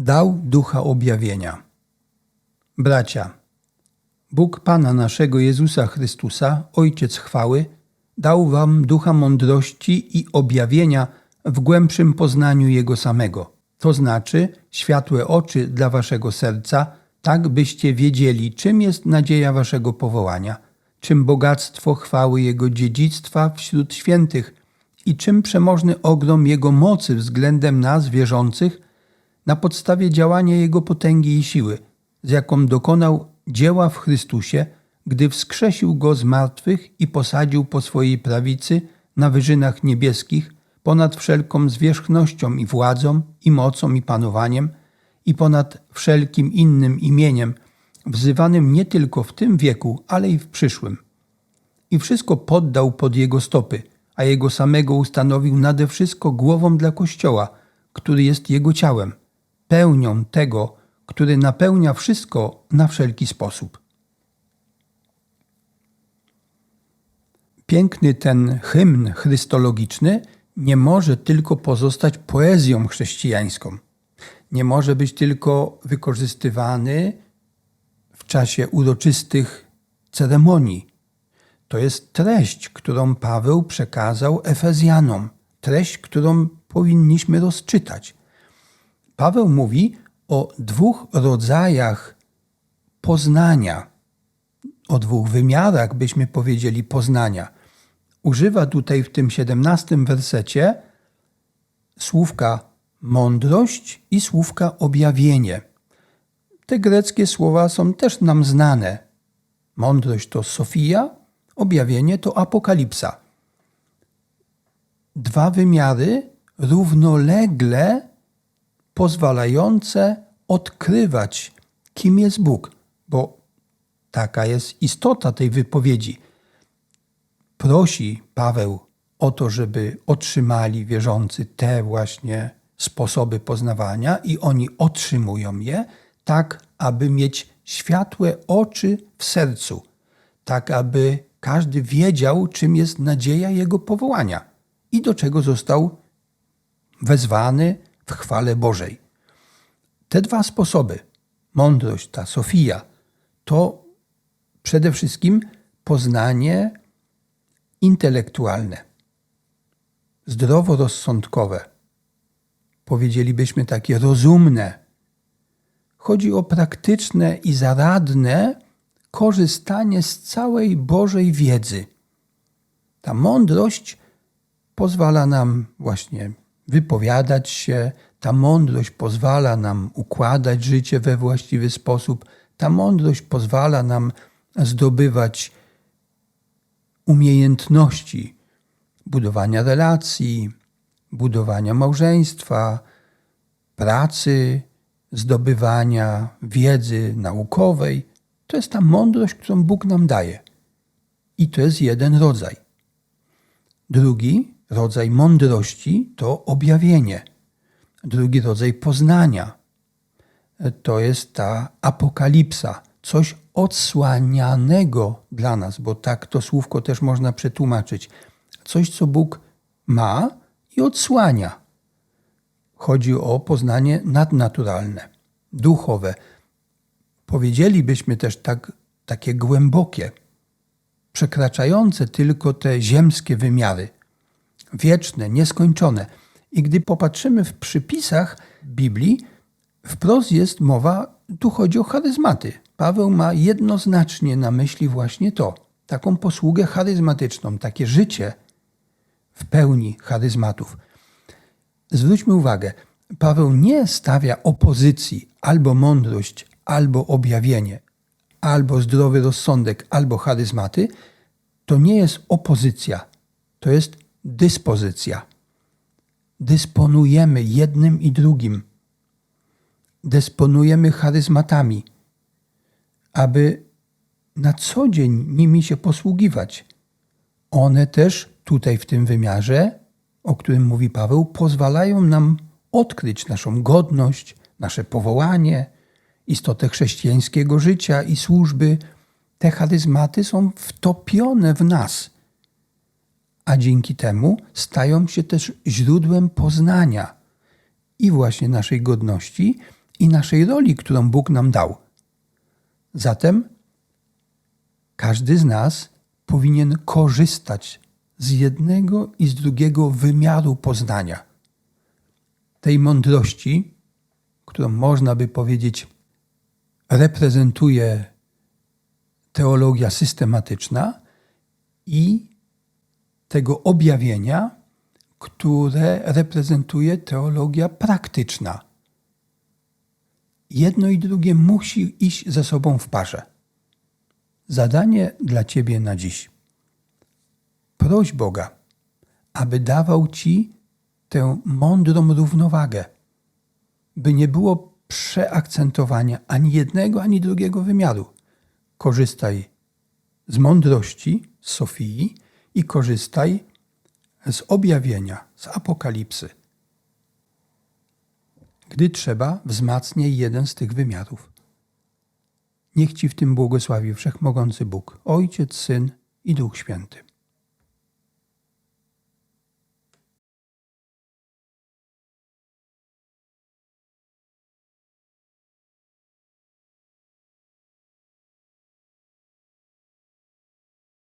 dał ducha objawienia. Bracia, Bóg Pana naszego Jezusa Chrystusa, Ojciec chwały, dał wam ducha mądrości i objawienia w głębszym poznaniu Jego samego. To znaczy światłe oczy dla waszego serca, tak byście wiedzieli, czym jest nadzieja waszego powołania, czym bogactwo chwały Jego dziedzictwa wśród świętych i czym przemożny ogrom Jego mocy względem nas, wierzących, na podstawie działania Jego potęgi i siły, z jaką dokonał dzieła w Chrystusie, gdy wskrzesił Go z martwych i posadził po swojej prawicy na wyżynach niebieskich, ponad wszelką zwierzchnością i władzą, i mocą, i panowaniem, i ponad wszelkim innym imieniem, wzywanym nie tylko w tym wieku, ale i w przyszłym. I wszystko poddał pod Jego stopy, a Jego samego ustanowił nade wszystko głową dla Kościoła, który jest Jego ciałem, pełnią tego, który napełnia wszystko na wszelki sposób. Piękny ten hymn chrystologiczny nie może tylko pozostać poezją chrześcijańską. Nie może być tylko wykorzystywany w czasie uroczystych ceremonii. To jest treść, którą Paweł przekazał Efezjanom, treść, którą powinniśmy rozczytać. Paweł mówi o dwóch rodzajach poznania, o dwóch wymiarach, byśmy powiedzieli, poznania. Używa tutaj w tym 17 wersecie słówka mądrość i słówka objawienie. Te greckie słowa są też nam znane. Mądrość to Sofia, objawienie to apokalipsa. Dwa wymiary równolegle pozwalające odkrywać, kim jest Bóg, bo taka jest istota tej wypowiedzi. Prosi Paweł o to, żeby otrzymali wierzący te właśnie sposoby poznawania i oni otrzymują je, tak aby mieć światłe oczy w sercu, tak aby każdy wiedział, czym jest nadzieja jego powołania i do czego został wezwany w chwale Bożej. Te dwa sposoby, mądrość, ta Sofia, to przede wszystkim poznanie intelektualne, zdroworozsądkowe, powiedzielibyśmy takie rozumne. Chodzi o praktyczne i zaradne korzystanie z całej Bożej wiedzy. Ta mądrość pozwala nam właśnie wypowiadać się, ta mądrość pozwala nam układać życie we właściwy sposób, ta mądrość pozwala nam zdobywać umiejętności budowania relacji, budowania małżeństwa, pracy, zdobywania wiedzy naukowej. To jest ta mądrość, którą Bóg nam daje. I to jest jeden rodzaj. Drugi rodzaj mądrości to objawienie. Drugi rodzaj poznania to jest ta apokalipsa, coś odsłanianego dla nas, bo tak to słówko też można przetłumaczyć. Coś, co Bóg ma i odsłania. Chodzi o poznanie nadnaturalne, duchowe. Powiedzielibyśmy też tak, takie głębokie, przekraczające tylko te ziemskie wymiary, wieczne, nieskończone. I gdy popatrzymy w przypisach Biblii, wprost jest mowa, tu chodzi o charyzmaty. Paweł ma jednoznacznie na myśli właśnie to, taką posługę charyzmatyczną, takie życie w pełni charyzmatów. Zwróćmy uwagę, Paweł nie stawia opozycji albo mądrość, albo objawienie, albo zdrowy rozsądek, albo charyzmaty. To nie jest opozycja, to jest dyspozycja. Dysponujemy jednym i drugim. Dysponujemy charyzmatami, aby na co dzień nimi się posługiwać. One też tutaj w tym wymiarze, o którym mówi Paweł, pozwalają nam odkryć naszą godność, nasze powołanie, istotę chrześcijańskiego życia i służby. Te charyzmaty są wtopione w nas, a dzięki temu stają się też źródłem poznania i właśnie naszej godności, i naszej roli, którą Bóg nam dał. Zatem każdy z nas powinien korzystać z jednego i z drugiego wymiaru poznania. Tej mądrości, którą można by powiedzieć reprezentuje teologia systematyczna i tego objawienia, które reprezentuje teologia praktyczna. Jedno i drugie musi iść ze sobą w parze. Zadanie dla Ciebie na dziś. Proś Boga, aby dawał Ci tę mądrą równowagę, by nie było przeakcentowania ani jednego, ani drugiego wymiaru. Korzystaj z mądrości, Sofii i korzystaj z objawienia, z apokalipsy. Gdy trzeba, wzmacniaj jeden z tych wymiarów. Niech Ci w tym błogosławi Wszechmogący Bóg, Ojciec, Syn i Duch Święty.